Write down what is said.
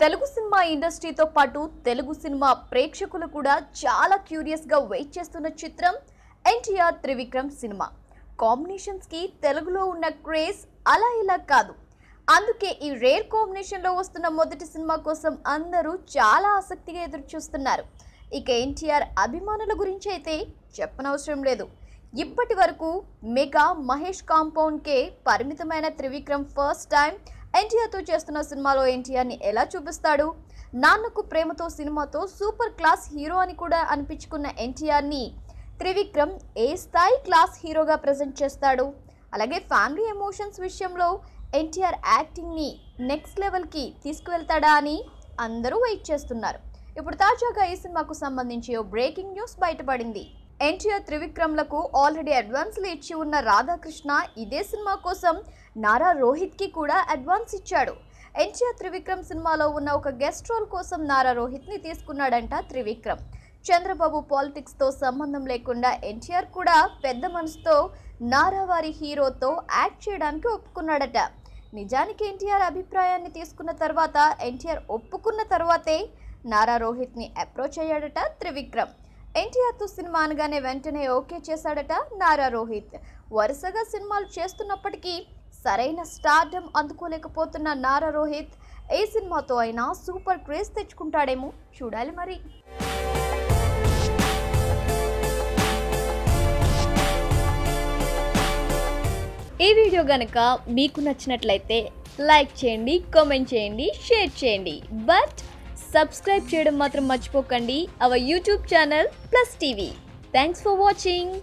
Telugu cinema ఇండస్ట్రీతో పాటు Telugu cinema ప్రేక్షకులు కూడా చాలా క్యూరియస్గా వెయిట్ చేస్తున్న చిత్రం ఎన్టీఆర్ త్రివిక్రమ్ సినిమా. కాంబినేషన్స్కి తెలుగులో ఉన్న క్రేజ్ అలా ఇలా కాదు. అందుకే ఈ రేర్ కాంబినేషన్లో వస్తున్న మొదటి సినిమా కోసం అందరూ చాలా ఆసక్తిగా ఎదురు చూస్తున్నారు ఇక ఎన్టీఆర్ అభిమానుల గురించి అయితే చెప్పనవసరం లేదు. ఇప్పటి వరకు మెగా మహేష్ కాంపౌండ్కే పరిమితమైన త్రివిక్రమ్ ఫస్ట్ టైం ఎన్టీఆర్తో చేస్తున్న సినిమాలో ఎన్టీఆర్ని ఎలా చూపిస్తాడు? నాన్నకు ప్రేమతో సినిమాతో సూపర్ క్లాస్ హీరో అని కూడా అనిపించుకున్న ఎన్టీఆర్ని త్రివిక్రమ్ ఏ స్థాయి క్లాస్ హీరోగా ప్రజెంట్ చేస్తాడు? అలాగే ఫ్యామిలీ ఎమోషన్స్ విషయంలో ఎన్టీఆర్ యాక్టింగ్ని నెక్స్ట్ లెవెల్కి తీసుకువెళ్తాడా అని అందరూ వెయిట్ చేస్తున్నారు. ఇప్పుడు తాజాగా ఈ సినిమాకు సంబంధించి ఓ బ్రేకింగ్ న్యూస్ బయటపడింది. ఎన్టీఆర్ త్రివిక్రమ్లకు ఆల్రెడీ అడ్వాన్స్లు ఇచ్చి ఉన్న రాధాకృష్ణ ఇదే సినిమా కోసం నారా రోహిత్కి కూడా అడ్వాన్స్ ఇచ్చాడు. ఎన్టీఆర్ త్రివిక్రమ్ సినిమాలో ఉన్న ఒక గెస్ట్ రోల్ కోసం నారా రోహిత్ని తీసుకున్నాడంట త్రివిక్రమ్. చంద్రబాబు పాలిటిక్స్తో సంబంధం లేకుండా ఎన్టీఆర్ కూడా పెద్ద మనసుతో నారా వారి హీరోతో యాక్ట్ చేయడానికి ఒప్పుకున్నాడట. నిజానికి ఎన్టీఆర్ అభిప్రాయాన్ని తీసుకున్న తర్వాత ఎన్టీఆర్ ఒప్పుకున్న తర్వాతే నారా రోహిత్ని అప్రోచ్ అయ్యాడట త్రివిక్రమ్. ఎన్టీఆర్తో సినిమా అనగానే వెంటనే ఓకే చేశాడట నారా రోహిత్. వరుసగా సినిమాలు చేస్తున్నప్పటికీ సరైన స్టార్డమ్ అందుకోలేకపోతున్న నారా రోహిత్. ఏ సినిమాతో అయినా సూపర్ క్రేజ్ తెచ్చుకుంటాడేమో చూడాలి మరి. ఈ వీడియో కనుక మీకు నచ్చినట్లయితే లైక్ చేయండి కామెంట్ చేయండి షేర్ చేయండి. బట్ సబ్స్క్రైబ్ చేయడం మాత్రం మర్చిపోకండి. Our YouTube channel plus TV thanks for watching